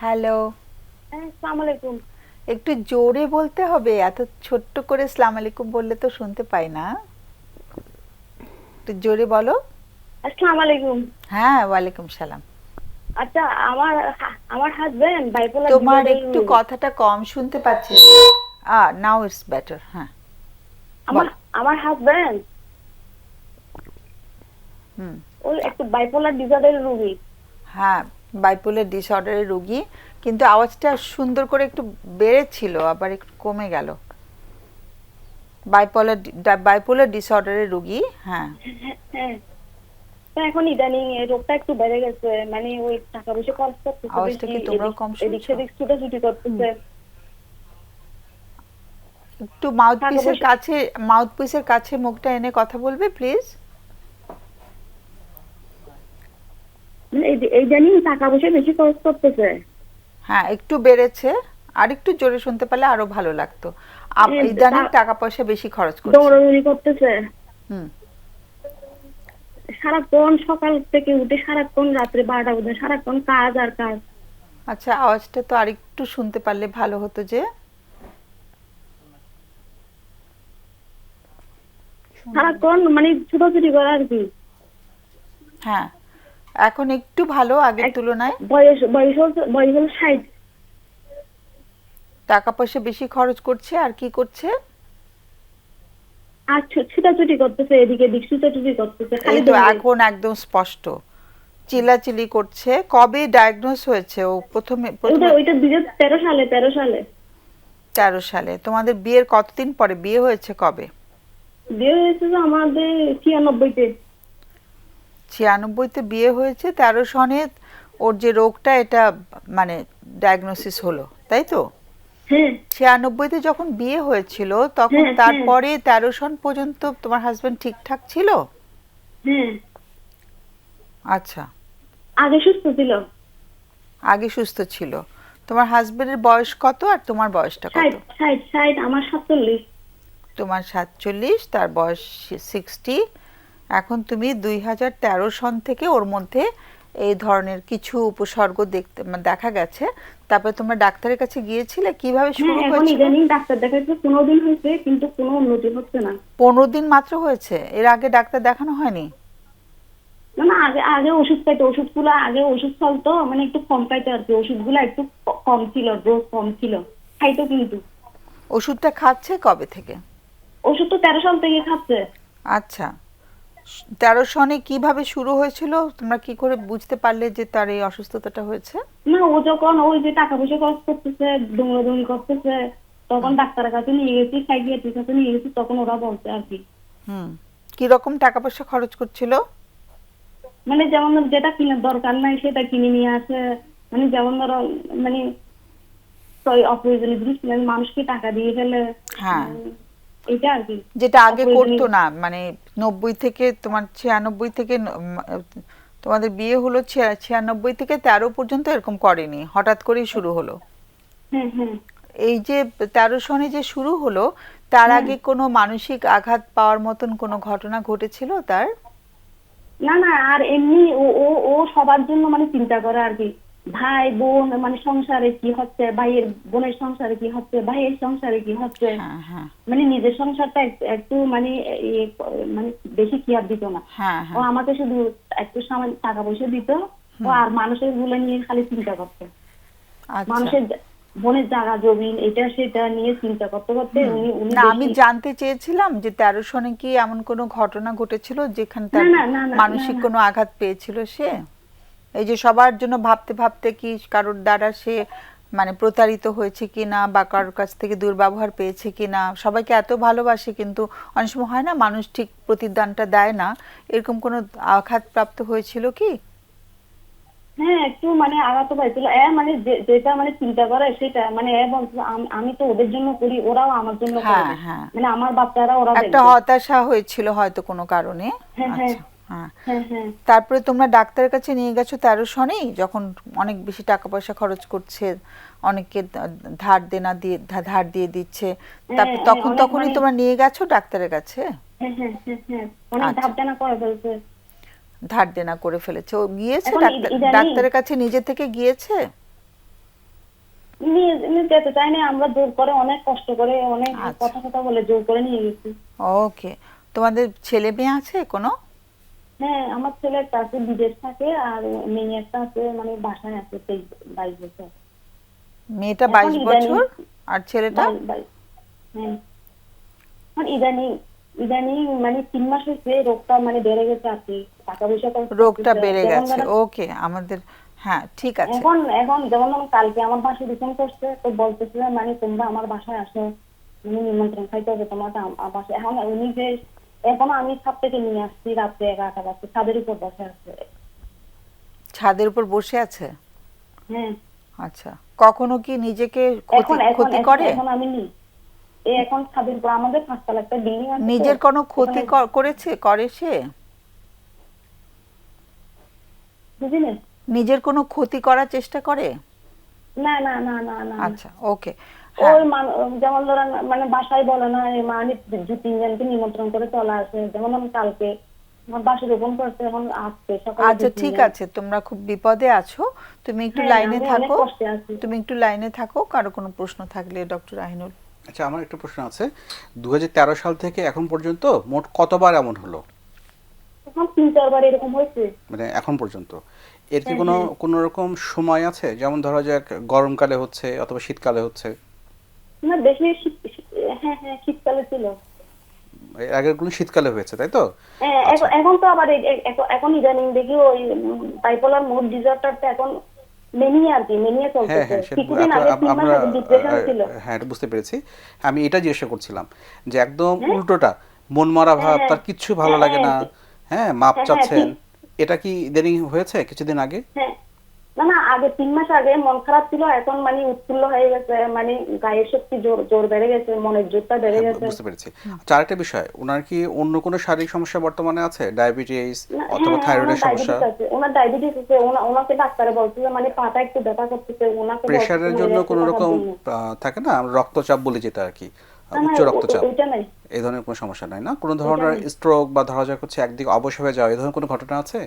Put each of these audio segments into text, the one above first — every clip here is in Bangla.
হ্যালো। হ্যাঁ আসসালামু আলাইকুম। একটু জোরে বলতে হবে এত ছোট্ট করে সালাম আলাইকুম বললে তো শুনতে পাই না। একটু জোরে বলো। আসসালামু আলাইকুম। হ্যাঁ ওয়ালাইকুম সালাম। আচ্ছা আমার আমার হাজবেন্ড বাইপোলার তোমার একটু কথাটা কম শুনতে পাচ্ছি। আ নাও ইটস বেটার হ্যাঁ। আমার আমার হাজবেন্ড হুম। ওই একটু বাইপোলার ডিসঅর্ডারের রোগী। হ্যাঁ বাইপোলার ডিসঅর্ডারের রোগী কিন্তু আওয়াজটা সুন্দর করে একটু বেড়েছিল আবার একটু কমে গেল। বাইপোলার বাইপোলার ডিসঅর্ডারের রোগী হ্যাঁ। হ্যাঁ এখন ইদানিং এই রোগটা একটু বেড়ে গেছে মানে ওই টাকা পয়সা খরচ করতেছে আওয়াজটা কি তোমরাও এদিক- কম এদিক শুনছো? সেদিক ছুটাছুটি করতেছে। একটু মাউথপিসের কাছে মাউথপিসের কাছে মুখটা এনে কথা বলবে প্লিজ টাকা পয়সা বেশি খরচ করতেছে। হ্যাঁ একটু বেড়েছে আর একটু জোরে শুনতে পারলে আরও ভালো লাগতো। ইদানিং টাকা পয়সা বেশি খরচ করছে। দৌড়াদৌড়ি করতেছে। হুম। সারাক্ষণ সকাল থেকে উঠে সারাক্ষণ রাত্রে বারোটা পর্যন্ত সারাক্ষণ কাজ আর কাজ। আচ্ছা আওয়াজটা তো আরেকটু শুনতে পারলে ভালো হতো যে। সারাক্ষণ মানে ছুটোছুটি করে আর কি। হ্যাঁ। এখন একটু ভালো আগের তুলনায়। বয়স বয়স বয়স হলো ষাট। টাকা পয়সা বেশি খরচ করছে আর কি করছে? আর ছুটাছুটি করতেছে এদিকে এদিক ছুটাছুটি করতেছে খালি তো এখন একদম স্পষ্ট। চিল্লাচিল্লি করছে। কবে ডায়াগনোস হয়েছে ও? প্রথমে প্রথমে ওইটা দুই হাজার তেরো সালে তেরো সালে। তেরো সালে। তোমাদের বিয়ের কতদিন পরে? বিয়ে হয়েছে কবে? বিয়ে হয়েছে আমাদের ছিয়ানব্বইতে। ছিয়ানব্বইতে বিয়ে হয়েছে তেরো সনে ওর যে রোগটা এটা মানে ডায়াগনোসিস হলো তাই তো? হ্যাঁ। ছিয়ানব্বইতে যখন বিয়ে হয়েছিল তখন হ্যাঁ, তারপরে তেরো সন পর্যন্ত তোমার হাজবেন্ড ঠিকঠাক ছিল? হ্যাঁ। আচ্ছা। আগে সুস্থ ছিল। আগে সুস্থ ছিল। তোমার হাজবেন্ডের বয়স কত আর তোমার বয়সটা কত? আমার সাতচল্লিশ। তোমার সাতচল্লিশ তার বয়স সিক্সটি এখন তুমি দুই হাজার তেরো সন থেকে ওর মধ্যে এই ধরনের কিছু উপসর্গ দেখতে মানে দেখা গেছে। তারপরে তোমরা ডাক্তারের কাছে গিয়েছিলে কীভাবে শুরু হ্যাঁ এখন ইদানিং ডাক্তার দেখাচ্ছে পনেরো দিন হয়েছে কিন্তু কোনো উন্নতি হচ্ছে না। পনেরো দিন মাত্র হয়েছে? এর আগে ডাক্তার দেখানো হয়নি? না না আগে আগে ওষুধ খাইতো ওষুধগুলো আগে ওষুধ চলতো মানে একটু কম খাইতো আর কি ওষুধগুলো একটু কম ছিল ডোজ কম ছিল খাইতো কিন্তু। ওষুধটা খাচ্ছে কবে থেকে? ওষুধ তো তেরো সাল থেকে খাচ্ছে। আচ্ছা। তেরো সনে কীভাবে শুরু হয়েছিল? তোমরা কি করে বুঝতে পারলে যে তার এই অসুস্থতাটা হয়েছে? না ও যখন ওই যে টাকা পয়সা খরচ করতেছে দৌড়াদৌড়ি করতেছে তখন ডাক্তারের কাছে নিয়ে গেছি সাইকিয়াট্রির কাছে নিয়ে গেছি তখন ওরা বলছে আর কি। হুম। কি রকম টাকা পয়সা খরচ করছিল? মানে যেমন যেটা কিনার দরকার নাই সেটা কিনে নিয়ে আসে। মানে যেমন ধরো মানে অপ্রয়োজনীয় জিনিস কিনে মানুষকে টাকা দিয়ে ফেলে। হ্যাঁ। যেটা আগে করতো না মানে নব্বই থেকে তোমার ছিয়ানব্বই থেকে তোমাদের বিয়ে হলো ছিয়ানব্বই থেকে তেরো পর্যন্ত এরকম করেনি হঠাৎ করেই শুরু হলো। হ্যাঁ হ্যাঁ। এই যে তেরো সনে যে শুরু হলো তার আগে কোনো মানসিক আঘাত পাওয়ার মতন কোনো ঘটনা ঘটেছিল তার? না না আর এমনি ও ও সবার জন্য মানে চিন্তা করে আর কি। ভাই বোন মানে সংসারে কি হচ্ছে? ভাইয়ের বোনের সংসারে কি হচ্ছে? ভাইয়ের সংসারে কি হচ্ছে? হ্যাঁ হ্যাঁ। মানে নিজের সংসারটা একটু- মানে মানে বেশি কেয়ার দিত না। হ্যাঁ ও আমাকে শুধু একটু সামান্য টাকা পয়সা দিত। ও আর মানুষেরগুলো নিয়ে খালি চিন্তা করতো। আচ্ছা। মানুষের বোনের জায়গা জমিন এটা সেটা নিয়ে চিন্তা করতে করতে উনি উনি না আমি জানতে চেয়েছিলাম যে তেরো সনে কি এমন কোনো ঘটনা ঘটেছিল যেখানে তার মানসিক। কোনো আঘাত পেয়েছিল সে? এই যে সবার জন্য ভাবতে ভাবতে কি কারোর দ্বারা সে মানে প্রতারিত হয়েছে কিনা বা কারোর কাছ থেকে দুর্ব্যবহার পেয়েছে কিনা সবাইকে এত ভালোবাসে কিন্তু অনেক সময় হয় না মানুষ ঠিক প্রতিদানটা দেয় না। এরকম কোনো আঘাত প্রাপ্ত হয়েছিল কি? হ্যাঁ একটু মানে আঘাত পাইছিল। এ মানে যেটা মানে চিন্তা করে সেটা মানে এ আমি তো ওদের জন্য করি ওরাও আমার জন্য হ্যাঁ, করে। হ্যাঁ। মানে আমার বাচ্চারা ওরা একটা হতাশা হয়েছিল হয়তো কোনো কারণে। হ্যাঁ, হ্যাঁ। হ্যাঁ। হ্যাঁ হ্যাঁ। তারপরে তোমরা ডাক্তারের কাছে নিয়ে গেছো তেরো সনেই যখন অনেক বেশি টাকা পয়সা খরচ করছে অনেকে ধার দেনা দিয়ে ধার দিয়ে দিচ্ছে তারপর তখন তখনই মানে- তোমরা নিয়ে গেছো ডাক্তারের কাছে? আচ্ছা। ধার দেনা করে ফেলেছে। ও গিয়েছে ডাক্তারের কাছে নিজে থেকে গিয়েছে? যেতে আমরা জোর করে অনেক কষ্ট করে অনেক আচ্ছা। কথা কথা বলে জোর করে নিয়ে গেছি। ওকে। তোমাদের ছেলে মেয়ে আছে কোনো? হ্যাঁ আমার ছেলে একটা আছে বিদেশ থাকে আর মেয়ে একটা আছে মানে বাসায় আছে তেইশ বাইশ বছর। মেয়েটা বাইশ বছর? আর ছেলেটা। হ্যাঁ। ইদানিং ইদানিং মানে তিন মাস হয়েছে রোগটা মানে বেড়ে গেছে আর কি। টাকা পয়সা রোগটা বেড়ে গেছে। ওকে আমাদের হ্যাঁ ঠিক আছে। এখন এখন যেমন কালকে আমার বাসায় রিটার্ন করছে তো বলতেছিল মানে তোমরা আমার বাসায় আসো। মানে নিমন্ত্রণ খাইতে হবে তোমার বাসায় এখন উনি যে এখনও আমি ছাদ থেকে নিয়ে আসছি রাত্রে এগারোটা বাজছে ছাদের উপর বসে আছে। ছাদের উপর বসে আছে? হ্যাঁ। আচ্ছা কখনো কি নিজেকে ক্ষতি করে? এখন আমি নি এখন ছাদের উপর আমাদের পাঁচতলা একটা বিল্ডিং আছে। নিজের কোনো ক্ষতি করেছে করে সে? বুঝলেন নিজের কোনো ক্ষতি করার চেষ্টা করে? না না না না না। আচ্ছা ওকে। হ্যাঁ। ওই যেমন ধরেন মানে বাসায় বলে না এই মানে দু তিনজনকে নিমন্ত্রণ করে চলে আসে। যেমন আমি কালকে আচ্ছা ঠিক আছে তোমরা খুব বিপদে আছো। তুমি একটু হ্যাঁ, লাইনে থাকো। তুমি একটু লাইনে থাকো কারও কোনো প্রশ্ন থাকলে ডক্টর আহিনুল। আচ্ছা আমার একটা প্রশ্ন আছে। দু হাজার তেরো সাল থেকে এখন পর্যন্ত মোট কতবার এমন হলো? তিন চারবার এরকম হয়েছে। মানে এখন পর্যন্ত। এর কি হ্যাঁ, কোনো। কোনো রকম সময় আছে? যেমন ধরা যাক গরমকালে হচ্ছে অথবা শীতকালে হচ্ছে। না বেশি শীত- শীত- হ্যাঁ হ্যাঁ শীতকালে ছিল। এর আগেরগুলো শীতকালে হয়েছে তাই তো? হ্যাঁ, আচ্ছা। এখন- তো আবার এখন- ইদানিং দেখি ওই বাইপোলার মোড এখন হ্যাঁ বুঝতে পেরেছি। আমি এটা জিজ্ঞাসা করছিলাম যে একদম উল্টোটা মন মারা ভাব তার কিচ্ছু ভালো লাগে না হ্যাঁ, মাপ চাচ্ছেন। এটা কি ইদানিং হয়েছে কিছুদিন আগে? হ্যাঁ। না না আগে তিন মাস আগে মন খারাপ ছিল এখন মানে উৎফুল্ল হয়ে গেছে মানে গায়ের শক্তি জোর জোর বেড়ে গেছে মনের জোরটা বেড়ে হ্যাঁ, গেছে। বুঝতে পেরেছি। আচ্ছা আরেকটা বিষয় ওনার কি অন্য কোনো শারীরিক সমস্যা বর্তমানে আছে? ডায়াবেটিস অথবা হ্যাঁ, থাইরয়েডের সমস্যা? আছে ওনার ডায়াবেটিস আছে ওনা- ওনাকে ডাক্তারে বলছে যে মানে পাটা একটু ব্যথা করতেছে ওনাকে প্রেশারের যে জন্য কোনো রকম থাকে না? রক্তচাপ বলে যেটা আর কি উচ্চ রক্তচাপ। এই ধরনের কোনো সমস্যা নাই না? কোনো ধরনের স্ট্রোক বা ধরা যাক হচ্ছে একদিকে অবশ হয়ে যাওয়া এই ধরনের কোনো ঘটনা আছে?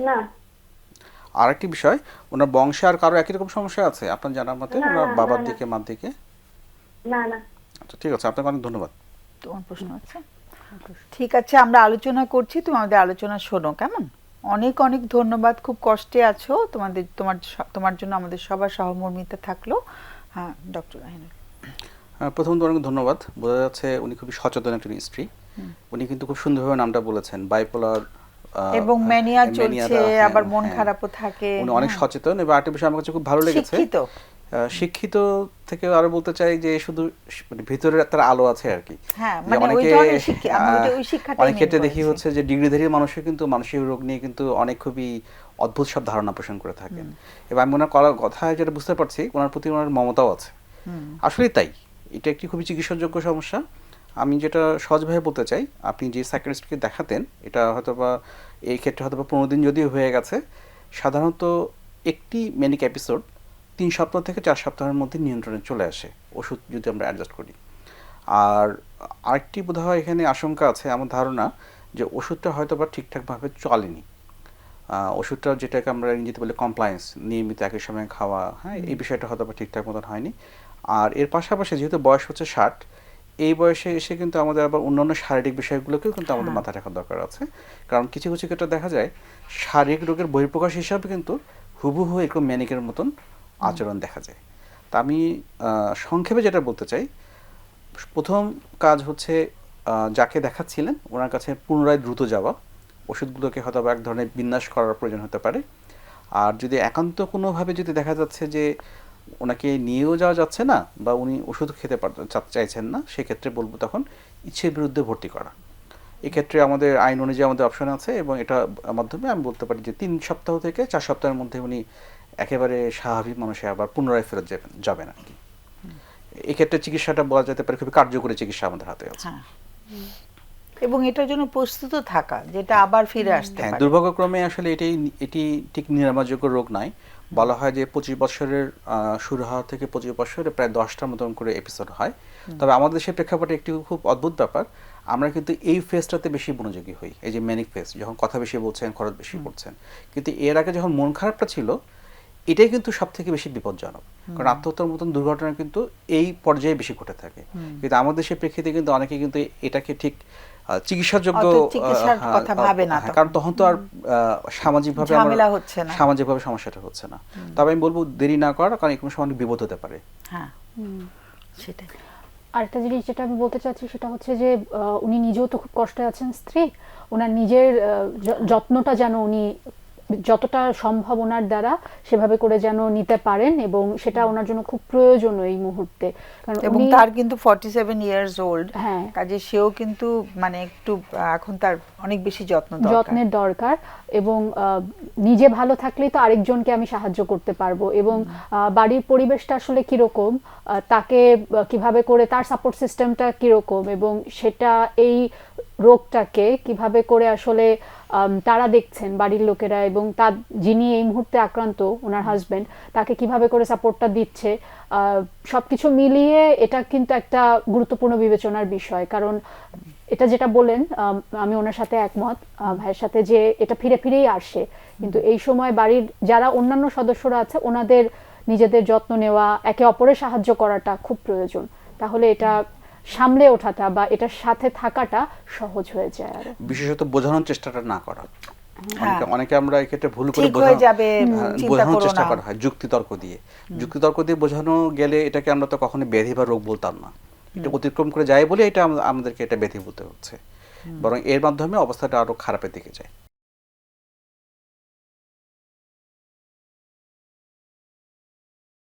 না আরেকটি বিষয় ওনার বংশে আর কারও একই রকম সমস্যা আছে? আপনার জানার মতে ওনার বাবার। দিকে মার দিকে? না না। আচ্ছা ঠিক আছে আপনাকে অনেক ধন্যবাদ। তোমার প্রশ্ন আছে? ঠিক আছে আমরা আলোচনা করছি তুমি আমাদের আলোচনা শোনো কেমন? অনেক অনেক ধন্যবাদ খুব কষ্টে আছো তোমাদের তোমার তোমার জন্য আমাদের সবার সহমর্মিতা থাকল। হ্যাঁ ডক্টর আহিনুল আহ, প্রথমত অনেক ধন্যবাদ বোঝা যাচ্ছে উনি খুবই সচেতন একজন স্ত্রী। উনি কিন্তু খুব সুন্দরভাবে নামটা বলেছেন বাইপোলার এবং ম্যানিয়া চলছে আবার মন খারাপও থাকে। হ্যাঁ, উনি অনেক হ্যাঁ। সচেতন এবং আরেকটা বিষয় আমার কাছে খুব ভালো লেগেছে। শিক্ষিত। শিক্ষিত থেকে আরও বলতে চাই যে শুধু মানে ভিতরে তার আলো আছে আর কি। হ্যাঁ, মানে অনেকে, অনেক ক্ষেত্রে দেখি হচ্ছে যে ডিগ্রিধারী মানুষও কিন্তু মানসিক রোগ নিয়ে কিন্তু অনেক খুবই অদ্ভুত সব ধারণা পোষণ করে থাকেন। এবং আমি ওনার করার কথায় যেটা বুঝতে পারছি ওনার প্রতি ওনার মমতাও আছে। আসলে তাই। এটা একটি খুবই চিকিৎসাযোগ্য সমস্যা। আমি যেটা সহজভাবে বলতে চাই, আপনি যে সাইকিয়াট্রিস্টকে দেখাতেন, এটা হয়তো বা এই ক্ষেত্রে হয়তো বা পনেরো দিন যদিও হয়ে গেছে, সাধারণত একটি ম্যানিক এপিসোড তিন সপ্তাহ থেকে চার সপ্তাহের মধ্যে নিয়ন্ত্রণে চলে আসে, ওষুধ যদি আমরা অ্যাডজাস্ট করি। আর আরেকটি বোধ হয় এখানে আশঙ্কা আছে আমার ধারণা যে ওষুধটা হয়তো বা ঠিকঠাকভাবে চলেনি। ওষুধটা যেটাকে আমরা ইংরেজিতে বলি কমপ্লায়েন্স নিয়মিত একই সময় খাওয়া হ্যাঁ এই বিষয়টা হয়তো বা ঠিকঠাক মতন হয়নি। আর এর পাশাপাশি যেহেতু বয়স হচ্ছে ষাট এই বয়সে এসে কিন্তু আমাদের আবার অন্যান্য শারীরিক বিষয়গুলোকেও কিন্তু আমাদের মাথায় রাখার দরকার আছে। কারণ কিছু কিছু ক্ষেত্রে দেখা যায় শারীরিক রোগের বহিঃপ্রকাশ হিসাবে কিন্তু হুবহু এরকম ম্যানিকের মতন আচরণ দেখা যায়। তা আমি সংক্ষেপে যেটা বলতে চাই প্রথম কাজ হচ্ছে যাকে দেখাচ্ছিলেন ওনার কাছে পুনরায় দ্রুত যাওয়া। ওষুধগুলোকে হয়তো বা এক ধরনের বিন্যাস করার প্রয়োজন হতে পারে। আর যদি একান্ত কোনোভাবে যদি দেখা যাচ্ছে যে ওনাকে নিয়েও যাওয়া যাচ্ছে না বা উনি ওষুধ খেতে চাইছেন না সেক্ষেত্রে বলব তখন ইচ্ছের বিরুদ্ধে ভর্তি করা। এক্ষেত্রে আমাদের আইন অনুযায়ী আমাদের অপশন আছে এবং এটা মাধ্যমে আমি বলতে পারি যে তিন সপ্তাহ থেকে চার সপ্তাহের মধ্যে উনি একেবারে স্বাভাবিক মানুষে আবার পুনরায় ফেরত যাবেন যাবেন আর কি। এক্ষেত্রে চিকিৎসাটা বলা যেতে পারে খুবই কার্যকরী চিকিৎসা আমাদের হাতে আছে। হ্যাঁ। এবং এটার জন্য প্রস্তুত থাকা যেটা আবার ফিরে আসতে হ্যাঁ পারে। দুর্ভাগ্যক্রমে আসলে এটাই এটি ঠিক নিরাময়যোগ্য রোগ নয়। বলা হয় যে পঁচিশ বছরের শুরু হওয়া থেকে পঁচিশ বছরে প্রায় দশটার মতন করে এপিসোড হয়। তবে আমাদের দেশের প্রেক্ষাপটে একটি খুব অদ্ভুত ব্যাপার আমরা কিন্তু এই ফেজটাতে বেশি মনোযোগী হই এই যে ম্যানিক ফেজ যখন কথা বেশি বলছেন খরচ বেশি পড়ছেন কিন্তু এর আগে যখন মন খারাপটা ছিল এটাই কিন্তু সব থেকে বেশি বিপজ্জনক। কারণ আত্মহত্যার মতন দুর্ঘটনা কিন্তু এই পর্যায়ে বেশি ঘটে থাকে। কিন্তু আমাদের দেশের প্রেক্ষিতে কিন্তু অনেকে কিন্তু এটাকে ঠিক চিকিৎসাযোগ্য কথা ভাবে না হ্যাঁ, কারণ তখন তো আর সামাজিকভাবে আমার- ঝামেলা হচ্ছে না। সামাজিকভাবে সমস্যাটা হচ্ছে না। তবে আমি বলব দেরি না করার কারণ কোনো সময় বিপদ হতে পারে। হ্যাঁ। সেটাই। আরেকটা জিনিস যেটা আমি বলতে চাচ্ছি সেটা হচ্ছে যে আহ, উনি নিজেও তো খুব কষ্টে আছেন স্ত্রী। ওনার নিজের আহ, যত্নটা যেন উনি যতটা সম্ভব ওনার দ্বারা সেভাবে করে যেন নিতে পারেন এবং সেটা ওনার জন্য খুব প্রয়োজন এই মুহূর্তে। কারণ এবং তার কিন্তু ফর্টি সেভেন ইয়ার্স ওল্ড হ্যাঁ। কাজে সেও কিন্তু মানে একটু এখন তার অনেক বেশি যত্ন দরকার। যত্নের দরকার এবং নিজে ভালো থাকলেই তো আরেকজনকে আমি সাহায্য করতে পারব এবং বাড়ির পরিবেশটা আসলে কীরকম তাকে কীভাবে করে তার সাপোর্ট সিস্টেমটা কীরকম এবং সেটা এই রোগটাকে কীভাবে করে আসলে তারা দেখছেন বাড়ির লোকেরা এবং তার যিনি এই মুহূর্তে আক্রান্ত, ওনার হাজব্যান্ড তাকে কীভাবে করে সাপোর্টটা দিচ্ছে সব কিছু মিলিয়ে এটা কিন্তু একটা গুরুত্বপূর্ণ বিবেচনার বিষয়। কারণ এটা যেটা বলেন আমি ওনার সাথে একমত ভাইয়ের সাথে যে এটা ফিরে ফিরেই আসে। কিন্তু এই সময় বাড়ির যারা অন্যান্য সদস্যরা আছে, ওনাদের নিজেদের যত্ন নেওয়া, একে অপরের সাহায্য করাটা খুব প্রয়োজন। তাহলে এটা সামলে ওঠাটা বা এটার সাথে থাকাটা সহজ হয়ে যায় আরও। বিশেষত বোঝানোর চেষ্টাটা না করা। অনেকে অনেকে আমরা এক্ষেত্রে ভুল করে ঠিক হয়ে বোঝানো- যাবে, হ্যাঁ, চিন্তা বোঝানোর চেষ্টা করা হয় যুক্তিতর্ক দিয়ে। যুক্তিতর্ক দিয়ে বোঝানো গেলে এটাকে আমরা তো কখনো ব্যাধি বা রোগ বলতাম না। এটা অতিক্রম করে যায় বলে এটা আমাদেরকে এটা ব্যাধি বলতে হচ্ছে। বরং এর মাধ্যমে অবস্থাটা আরও খারাপের দিকে যায়।